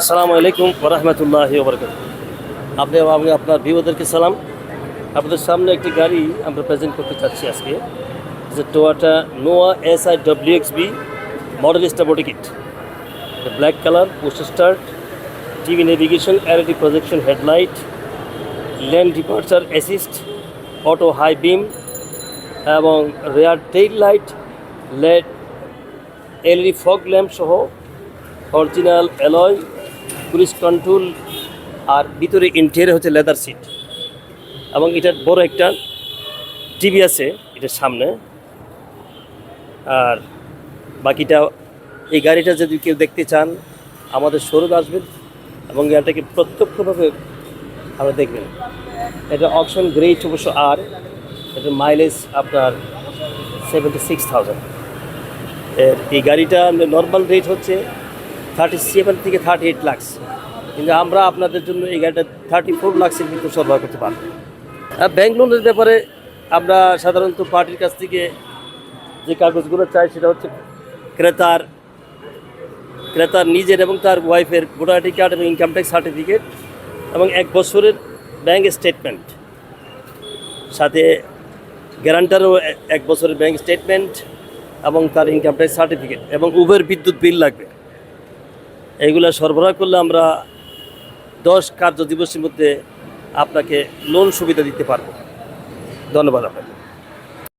আসসালামু আলাইকুম ওরহমতুল্লাহ বরকাত আপনি আমি আপনার ভিওদেরকে সালাম। আপনাদের সামনে একটি গাড়ি আমরা প্রেজেন্ট করতে চাচ্ছি আজকে। যে Toyota Noah S I W X B model star kit black colour push start TV navigation অ্যারেটি projection headlight lane departure assist auto high beam এবং rear tail light LED LED fog lamp সহ original alloy police control আর ভিতরে interior হচ্ছে leather seat এবং এটার বড় একটা TV আছে এটার সামনে। আর বাকিটা, এই গাড়িটা যদি কেউ দেখতে চান, আমাদের শোরুমে আসবেন এবং এটাকে প্রত্যক্ষভাবে আমরা দেখবেন। এটা অপশন গ্রেট অবশ্য আর এটার মাইলেজ আপনার সেভেন্টি সিক্স থাউজেন্ড এই গাড়িটা নর্মাল রেট হচ্ছে থার্টি সেভেন থেকে থার্টি এইট লাক্স কিন্তু আমরা আপনাদের জন্য এই গাড়িটা থার্টি ফোর লাক্সের ভিতরে সরবরাহ করতে পারব। আর ব্যাংক লোনের ব্যাপারে আমরা সাধারণত পার্টির কাছ থেকে যে কাগজগুলো চাই সেটা হচ্ছে ক্রেতার ক্রেতার নিজের এবং তার ওয়াইফের ভোটার আইডি কার্ড এবং ইনকাম ট্যাক্স সার্টিফিকেট এবং এক বছরের ব্যাংক স্টেটমেন্ট সাথে গ্যারান্টারও এক বছরের ব্যাংক স্টেটমেন্ট এবং তার ইনকাম ট্যাক্স সার্টিফিকেট এবং উবের বিদ্যুৎ বিল লাগবে। এইগুলো সরবরাহ করলে আমরা দশ কার্য দিবসের মধ্যে আপনাকে লোন সুবিধা দিতে পারব। ধন্যবাদ আপনাকে।